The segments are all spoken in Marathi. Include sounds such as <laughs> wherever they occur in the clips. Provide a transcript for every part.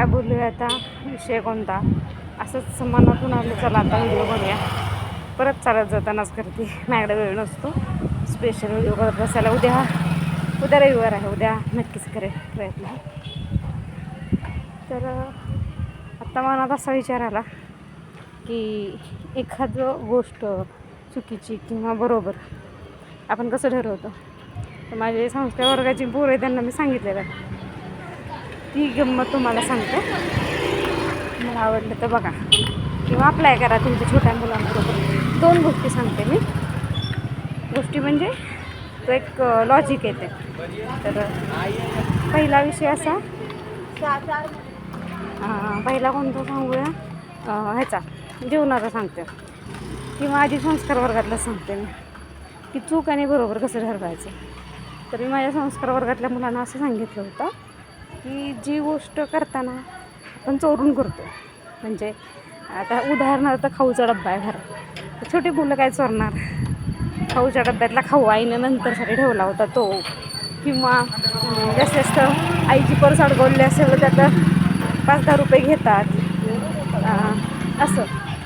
काय बोलूया आता? विषय कोणता? असंच मनातून आलं चला आता व्हिडिओ बनूया परत चालत जातानाच करते. माझ्याकडे वेळ नसतो. स्पेशल व्हिडिओ करत बसायला उद्या. उद्या रविवार आहे. उद्या नक्कीच करेल प्रयत्न. तर आत्ता मनात असा विचार आला की एखादं गोष्ट चुकीची किंवा बरोबर आपण कसं ठरवतो? तर माझे संस्कार वर्गाची पोरं आहे त्यांना मी सांगितलेलं ती गंमत तुम्हाला सांगते. मला आवडलं तर बघा. किंवा अप्लाय करा तुमच्या छोट्या मुलांबरोबर. दोन गोष्टी सांगते मी. गोष्टी म्हणजे तो एक लॉजिक येते. तर पहिला विषय असा. पहिला कोणता सांगूया? ह्याचा. जेवणाचा सांगते. किंवा आधी संस्कार वर्गातला सांगते मी. की चूक आणि बरोबर कसं ठरवायचं. तर मी माझ्या संस्कार वर्गातल्या मुलांना असं सांगितलं होतं. की जी गोष्ट करताना आपण चोरून करतो. म्हणजे आता उदाहरणार्थ खाऊचा डब्बा आहे घरात छोटी मुलं काय चोरणार? खाऊच्या डब्यातला खाऊ आईनं नंतरसाठी ठेवला होता तो. किंवा जास्त जास्त आईची पर्स अडकवली असेल तर त्यात पाच दहा रुपये घेतात. असं.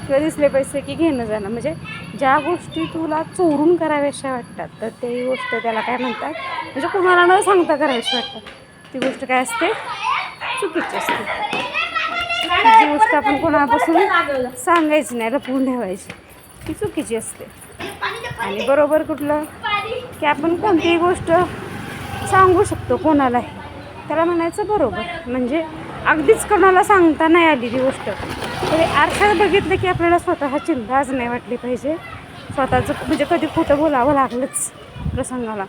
किंवा दिसले पैसे की घेणं जाणं. म्हणजे ज्या गोष्टी तुला चोरून कराव्याशा वाटतात तर ते गोष्ट त्याला काय म्हणतात? म्हणजे कुणाला न सांगता कराव्याशी वाटतात. ती गोष्ट काय असते? चुकीची असते. जी गोष्ट आपण कोणापासून सांगायची नाही लपवून ठेवायची ती चुकीची असते. आणि बरोबर कुठलं? की आपण कोणतीही गोष्ट सांगू शकतो कोणालाही. त्याला म्हणायचं बरोबर. म्हणजे अगदीच कोणाला सांगता नाही आली ती गोष्ट. तरी आरशात बघितलं की आपल्याला स्वतः चिंताच नाही वाटली पाहिजे. स्वतःचं म्हणजे कधी खोटं बोलावं लागलंच प्रसंगाला.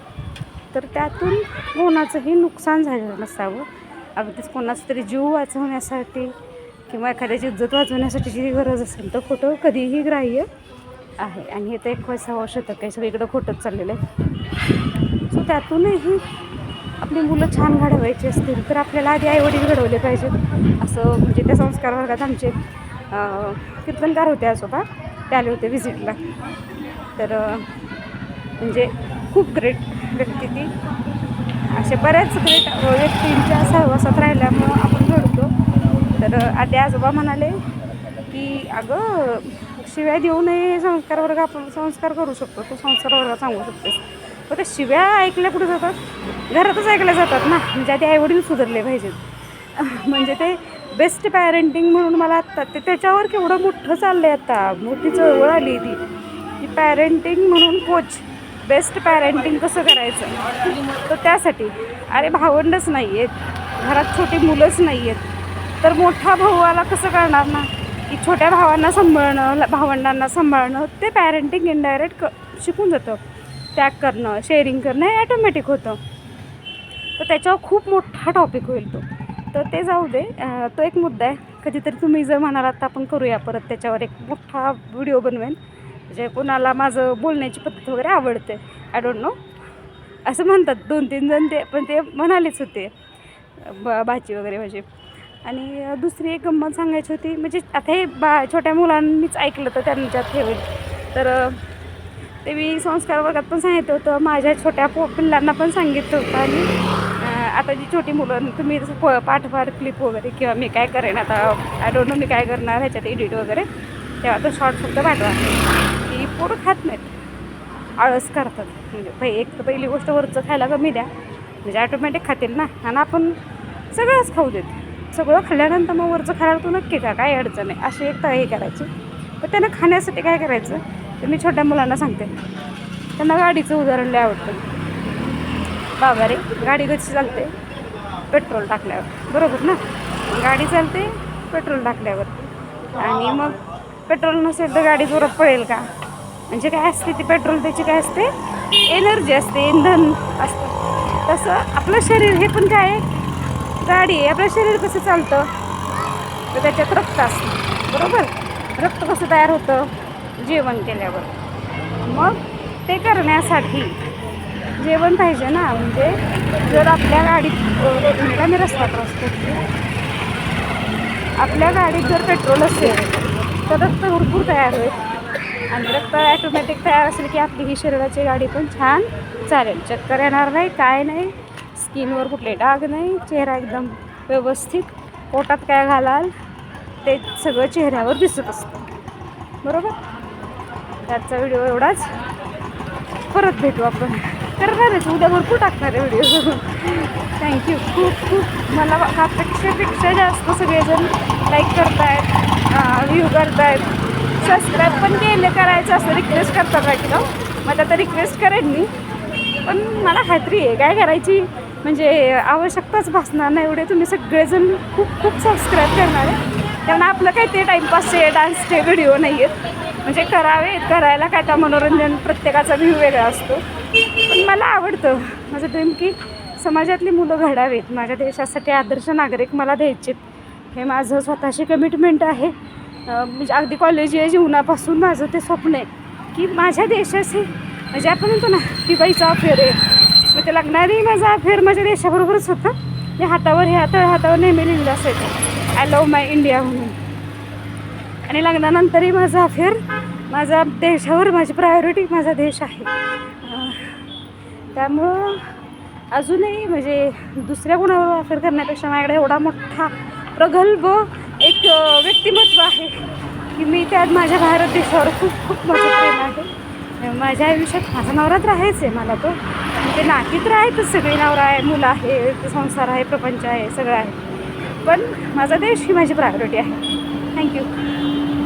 तर त्यातून कोणाचंही नुकसान झालेलं नसावं. अगदीच कोणाचं तरी जीव वाचवण्यासाठी किंवा एखाद्याची इज्जत वाचवण्यासाठी जी गरज असेल तर खोटं कधीही ग्राह्य आहे. आणि हे तर एकविसावं शतक आहे. सगळीकडं खोटंच चाललेलं आहे. सो त्यातूनही आपली मुलं छान घडवायची असतील तर आपल्याला आधी आईवडील घडवले पाहिजेत. असं म्हणजे त्या संस्कार वर्गात आमचे कीर्तनकार होते आजोबा. ते आले होते व्हिजिटला तर म्हणजे खूप ग्रेट व्यक्ती ती असे बऱ्याच ग्रेट व्यक्तींच्या सहवासात राहिल्यामुळं आपण घडतो. तर आधी आजोबा म्हणाले की अगं शिव्या देऊ नये संस्कार वर्ग आपण संस्कार करू शकतो. तो संस्कार वर्ग सांगू शकतेस. पण त्या शिव्या ऐकल्या कुठे जातात? घरातच ऐकल्या जातात ना. म्हणजे आधी आईवडील सुधारले पाहिजेत. <laughs> म्हणजे ते बेस्ट पॅरेंटिंग म्हणून मला आत्ता ते त्याच्यावर केवढं मोठं चाललं आहे आता. मोठी चळवळ आली ती. की पॅरेंटिंग म्हणून कोच बेस्ट पॅरेंटिंग कसं करायचं? तर त्यासाठी. अरे भावंडच नाही आहेत घरात छोटी मुलंच नाही आहेत तर मोठा भाऊवाला कसं करणार ना? की छोट्या भावांना सांभाळणं ल- भावंडांना सांभाळणं ते पॅरेंटिंग इनडायरेक्ट क शिकून जातं. त्याग करणं शेअरिंग करणं हे ॲटोमॅटिक होतं. तर त्याच्यावर खूप मोठा टॉपिक होईल तो. तर ते जाऊ दे. तो एक मुद्दा आहे. कधीतरी तुम्ही जर म्हणालात तर आपण करूया परत त्याच्यावर एक मोठा व्हिडिओ बनवेन. म्हणजे कोणाला माझं बोलण्याची पद्धत वगैरे आवडते. आय डोंट नो असं म्हणतात दोन तीन जण ते पण ते म्हणालेच होते. ब बाची वगैरे म्हणजे आणि दुसरी एक गंमत सांगायची होती म्हणजे आता हे बा छोट्या मुलांनीच ऐकलं तर त्यांच्यात हे होईल. तर ते मी संस्कार वर्गात पण सांगितलं होतं माझ्या छोट्या पो पिल्लांना पण सांगितलं होतं. आणि आता जी छोटी मुलं तुम्ही जसं प पाठवार क्लिप वगैरे किंवा मी काय करेन आता आय डोंट नो मी काय करणार ह्याच्यात एडिट वगैरे तेव्हा तो शॉर्ट फक्त पाठवा. पोरं खात नाहीत. आळस करतात. म्हणजे पहि एक तर पहिली गोष्ट वरचं खायला कमी द्या. म्हणजे ॲटोमॅटिक खातील ना. आणि आपण सगळंच खाऊ देत. सगळं खाल्ल्यानंतर मग वरचं खायला तू नक्की का काय अडचण आहे अशी एक तर हे करायची. पण त्यांना खाण्यासाठी काय करायचं? तर मी छोट्या मुलांना सांगते. त्यांना गाडीचं उदाहरण लय आवडतं. बाबा रे गाडी कशी चालते? पेट्रोल टाकल्यावर. बरोबर ना? गाडी चालते पेट्रोल टाकल्यावर. आणि मग पेट्रोल नसेल तर गाडी जोरात पळेल का? म्हणजे काय असते ती पेट्रोल त्याची काय असते? एनर्जी असते इंधन असतं. तसं आपलं शरीर हे पण काय आहे? गाडी आहे. आपलं शरीर कसं चालतं? तर त्याच्यात रक्त असतं. बरोबर? रक्त कसं तयार होतं? जेवण केल्यावर. मग ते करण्यासाठी जेवण पाहिजे ना. म्हणजे जर आपल्या गाडीत काय मी रस्ता क्रॉस करते आपल्या गाडीत जर पेट्रोल असेल तर रक्त भरपूर तयार होईल. आणि रक्त ॲटोमॅटिक तयार असेल की आपली ही शरीराची गाडी पण छान चालेल. चक्कर येणार नाही काय नाही स्किनवर कुठले डाग नाही चेहरा एकदम व्यवस्थित पोटात काय घालाल ते सगळं चेहऱ्यावर दिसत असतं. बरोबर? त्याचा व्हिडिओ एवढाच. परत भेटू आपण. करणारच उद्या भरपूर टाकणार आहे व्हिडिओ. थँक्यू खूप खूप. मला अपेक्षेपेक्षा जास्त सगळेजण लाईक करतायत व्ह्यू करतायत. सबस्क्राईब पण केले करायचं असं रिक्वेस्ट करतात ऐकलं मग आता रिक्वेस्ट करेन मी. पण मला खात्री आहे काय करायची? म्हणजे आवश्यकताच भासणार नाही. एवढे तुम्ही सगळेजण खूप खूप सबस्क्राईब करणार आहे. कारण आपलं काय ते टाईमपासचे डान्सचे व्हिडिओ नाही आहेत म्हणजे करावे करायला काय त्या मनोरंजन प्रत्येकाचा व्ह्यू वेगळा असतो. पण मला आवडतं. माझं ड्रीम की समाजातली मुलं घडावीत. माझ्या देशासाठी आदर्श नागरिक मला द्यायचेत. हे माझं स्वतःची कमिटमेंट आहे. म्हणजे अगदी कॉलेज जीवनापासून माझं ते स्वप्न आहे की माझ्या देशाचे म्हणजे आपण म्हणतो ना की बाईचा अफेअर आहे. मग ते लग्नाआधी माझा अफेअर माझ्या देशाबरोबरच होतं. मी हातावर हे हातावर हातावर नेहमी लिहिलं असायचं. आय लव्ह माय इंडिया म्हणून. आणि लग्नानंतरही माझा अफेअर माझा देशावर माझी प्रायोरिटी माझा देश आहे. त्यामुळं अजूनही म्हणजे दुसऱ्या कोणावर अफेअर करण्यापेक्षा माझ्याकडे एवढा मोठा प्रगल्भ व्यक्तिमत्व आहे की मी त्यात माझ्या भारत देशावर खूप खूप माझं प्रेम आहे. माझ्या आयुष्यात माझा नवरा तर आहेच आहे मला तो ते म्हणजे नाती तर आहेतच सगळी नवरा आहे मुलं आहे संसार आहे प्रपंच आहे सगळं आहे. पण माझा देश ही माझी प्रायोरिटी आहे. थँक्यू